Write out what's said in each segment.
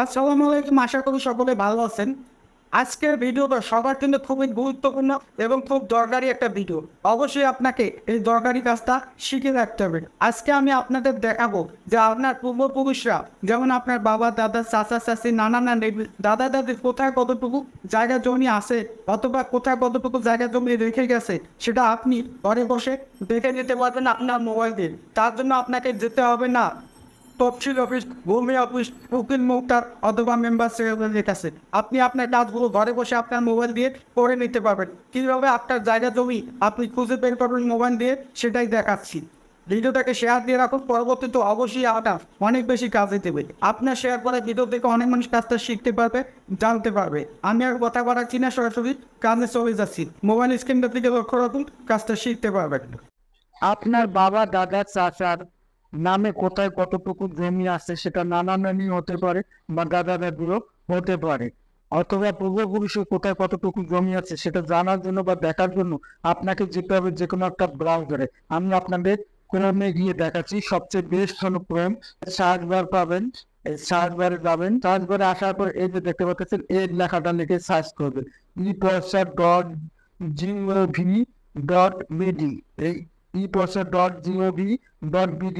আসসালামু আলাইকুম, আশা করি সকলে ভালো আছেন। আজকের ভিডিওটা সবার জন্য খুবই গুরুত্বপূর্ণ এবং খুব দরকারি একটা ভিডিও। অবশ্যই আপনাকে এই দরকারি কাজটা শিখে রাখতে হবে। আজকে আমি আপনাদের দেখাবো যে আপনার পূর্বপুরুষরা, যেমন আপনার বাবা, দাদা, চাচা, চাচি, নানা, নানি, দাদা দাদির কোথায় কতটুকু জায়গা জমি আছে অথবা কোথায় কতটুকু জায়গা জমি রেখে গেছে, সেটা আপনি ঘরে বসে দেখে নিতে পারবেন আপনার মোবাইল দিয়ে। তার জন্য আপনাকে যেতে হবে না তফসিল অফিস, ভূমি অফিস, উকিল মুক্তার অথবা মেম্বার সেক্রেটারির কাছে আপনি আপনার কাজগুলো ঘরে বসে আপনার মোবাইল দিয়ে করে নিতে পারবেন। কীভাবে আপনার জায়গা জমি আপনি খুঁজে বের করবেন মোবাইল দিয়ে, সেটাই দেখাচ্ছি। ভিডিওটাকে শেয়ার দিয়ে রাখুন, পরবর্তীতে অবশ্যই আপনার অনেক বেশি কাজে দেবে। আপনার শেয়ার করে ভিডিও থেকে অনেক মানুষ কাজটা শিখতে পারবে, জানতে পারবে। আমি আর কথা বাড়াচ্ছি না, সরাসরি কাজে চলে যাচ্ছি। মোবাইল স্ক্রিনটা থেকে লক্ষ্য রাখুন, কাজটা শিখতে পারবেন। আপনার বাবা, দাদা, চাচার নামে কোথায় কতটুকু জমি আছে সেটা নানা নানি হতে পারে বা দাদা দাদুরও হতে পারে। অথবা পূর্বপুরুষের কোথায় কতটুকু জমি আছে সেটা জানার জন্য বা দেখার জন্য আপনাকে যেতে হবে যে কোনো একটা ব্রাউজারে আমি আপনাদের ক্রমে গিয়ে দেখাচ্ছি, সবচেয়ে বেস্ট হলো ক্রোম সার্চ বার পাবেন, এই সার্চ বারে যাবেন। সার্চ বারে আসার পর এই যে দেখতে পাচ্ছেন, এর লেখাটা লিখে সার্চ করবেন। ডট জিওভি ডট বিডি এই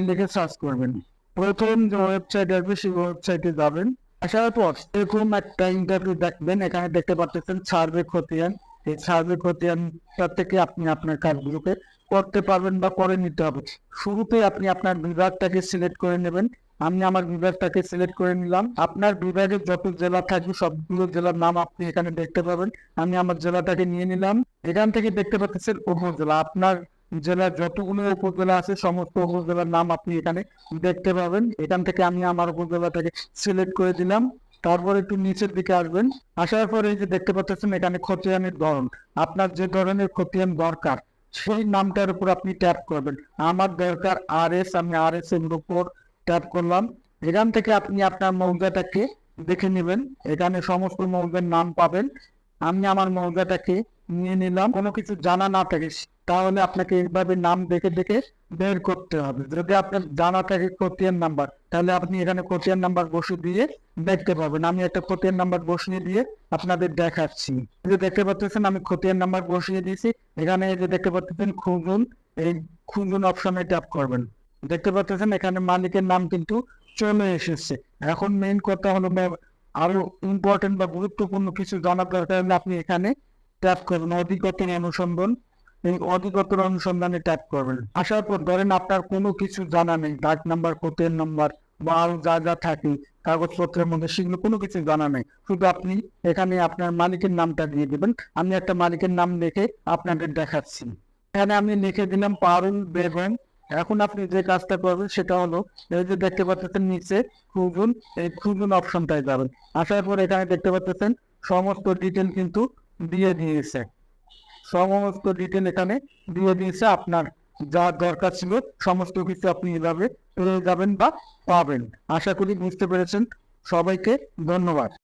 লিখে সার্চ করবেন। প্রথম যে ওয়েবসাইট আসবে, সেই ওয়েবসাইটে যাবেন। আসার পর এরকম একটা ইন্টারভিউ দেখবেন, এখানে দেখতে পাচ্ছেন সার্ভে খতিয়ান। এই সার্ভে খতিয়ানটা থেকে আপনি আপনার কাজগুলোকে করতে পারবেন বা করে নিতে হবে। শুরুতে আপনি আপনার বিভাগটাকে সিলেক্ট করে নেবেন। আমি আমার বিভাগটাকে সিলেক্ট করে নিলাম। আপনার বিভাগের যত জেলা থাকবে, সবগুলো জেলার নাম আপনি এখানে দেখতে পাবেন। আমি আমার জেলাটাকে নিয়ে নিলাম। এখান থেকে দেখতে পাচ্ছেন উপজেলা। আপনার জেলার যতগুলো উপজেলা আছে, সমস্ত উপজেলার নাম আপনি এখানে দেখতে পাবেন। এখান থেকে আমি আমার উপজেলাটাকে সিলেক্ট করে দিলাম। তারপর একটু নিচের দিকে আসবেন। আসার পরে এই যে দেখতে পাচ্ছেন, এখানে খতিয়ানের ধরন। আপনার যে ধরনের খতিয়ান দরকার, সেই নামটার উপর আপনি ট্যাপ করবেন। আমার দরকার আর এস আমি আর এস এর উপর ট্যাপ করলাম। এখান থেকে আপনি আপনার মৌজাটাকে দেখে নেবেন। এখানে সমস্ত মৌজার নাম পাবেন। আমি আমার মৌজাটাকে নিয়ে নিলাম। কোনো কিছু জানা না থাকে তাহলে আপনাকে এইভাবে নাম দেখে দেখে বের করতে হবে। যদি আপনার জানা থাকে খতিয়ান নাম্বার, তাহলে আপনি এখানে খতিয়ান নাম্বার বসে দিয়ে দেখতে পাবেন আমি একটা খতিয়ান নাম্বার বসিয়ে দিয়ে আপনাদের দেখাচ্ছি। এই যে দেখতে পাচ্ছেন, আমি খতিয়ান নাম্বার বসিয়ে দিয়েছি। এখানে যে দেখতে পাচ্ছেন, খুঁজুন। এই খুঁজুন অপশনে ট্যাপ করবেন। দেখতে পাচ্ছেন, এখানে মালিকের নাম কিন্তু চলে এসেছে। এখন মেইন কথা হলো আরও ইম্পর্টেন্ট বা গুরুত্বপূর্ণ কিছু জানার দরকার আপনি এখানে ট্যাপ করবেন অধিকতর অনুসন্ধান এই অধিকতর অনুসন্ধানে ট্যাপ করবেন। আসার পর ধরেন আপনার কোনো কিছু জানা নেই ডাক নাম্বার কোটের নাম্বার বা আরও যা যা থাকে, কাগজপত্রের মধ্যে, সেগুলো কোনো কিছু জানা নেই। শুধু আপনি এখানে আপনার মালিকের নামটা দিয়ে দেবেন। আমি একটা মালিকের নাম লিখে আপনাদের দেখাচ্ছি। এখানে আমি লিখে দিলাম পারুল বেগম। এখন আপনি যে কাজটা করবেন সেটা হলো, এই যে দেখতে পাচ্ছেন নিচে খুঁজুন, এই খুঁজুন অপশনটায় যাবেন। আসার পর এখানে দেখতে পাচ্ছেন সমস্ত ডিটেল কিন্তু দিয়ে দিয়েছে। সমস্ত ডিটেল এখানে দিয়ে দিয়েছে। আপনার যা দরকার ছিল, সমস্ত কিছু আপনি এভাবে পেয়ে যাবেন বা পাবেন। আশা করি বুঝতে পেরেছেন। সবাইকে ধন্যবাদ।